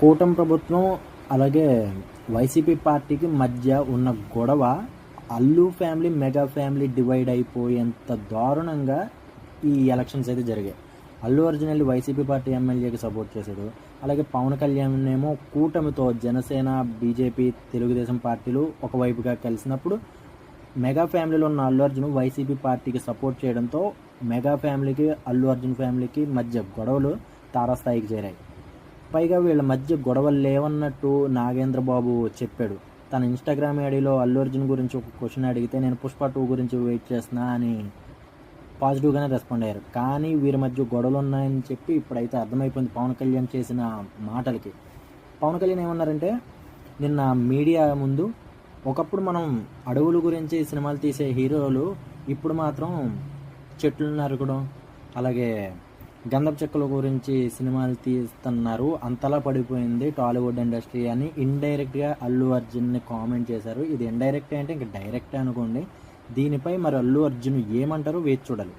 కూటమి ప్రభుత్వం అలాగే వైసీపీ పార్టీకి మధ్య ఉన్న గొడవ Allu family mega family divide అయిపోయేంత దారుణంగా ఈ ఎలక్షన్స్ అయితే జరిగాయి. అల్లు అర్జున్ వెళ్ళి వైసీపీ పార్టీ ఎమ్మెల్యేకి సపోర్ట్ చేశాడు. అలాగే పవన్ కళ్యాణ్ ఏమో కూటమితో జనసేన బీజేపీ తెలుగుదేశం పార్టీలు ఒకవైపుగా కలిసినప్పుడు మెగా ఫ్యామిలీలో ఉన్న అల్లు అర్జున్ వైసీపీ పార్టీకి సపోర్ట్ చేయడంతో మెగా ఫ్యామిలీకి అల్లు అర్జున్ ఫ్యామిలీకి మధ్య గొడవలు తారాస్థాయికి చేరాయి. పైగా వీళ్ళ మధ్య గొడవలు లేవన్నట్టు నాగేంద్ర బాబు చెప్పాడు. తన ఇన్స్టాగ్రామ్ ఐడిలో అల్లు అర్జున్ గురించి ఒక క్వశ్చన్ అడిగితే నేను పుష్ప టూ గురించి వెయిట్ చేస్తున్నా అని పాజిటివ్గానే రెస్పాండ్ అయ్యారు. కానీ వీరి మధ్య గొడవలు ఉన్నాయని చెప్పి ఇప్పుడైతే అర్థమైపోయింది పవన్ కళ్యాణ్ చేసిన మాటలకి. పవన్ కళ్యాణ్ ఏమన్నారంటే నిన్న మీడియా ముందు ఒకప్పుడు మనం అడవుల గురించి సినిమాలు తీసే హీరోలు ఇప్పుడు మాత్రం చెట్లు నరకడం అలాగే గంధం చెక్కల గురించి సినిమాలు తీస్తున్నారు. అంతలా పడిపోయింది టాలీవుడ్ ఇండస్ట్రీ అని ఇండైరెక్ట్గా అల్లు అర్జున్ని కామెంట్ చేశారు. ఇది ఇండైరెక్ట్ అంటే ఇంకా డైరెక్ట్ అనుకోండి. దీనిపై మరి అల్లు అర్జున్ ఏమంటారో వేచి చూడాలి.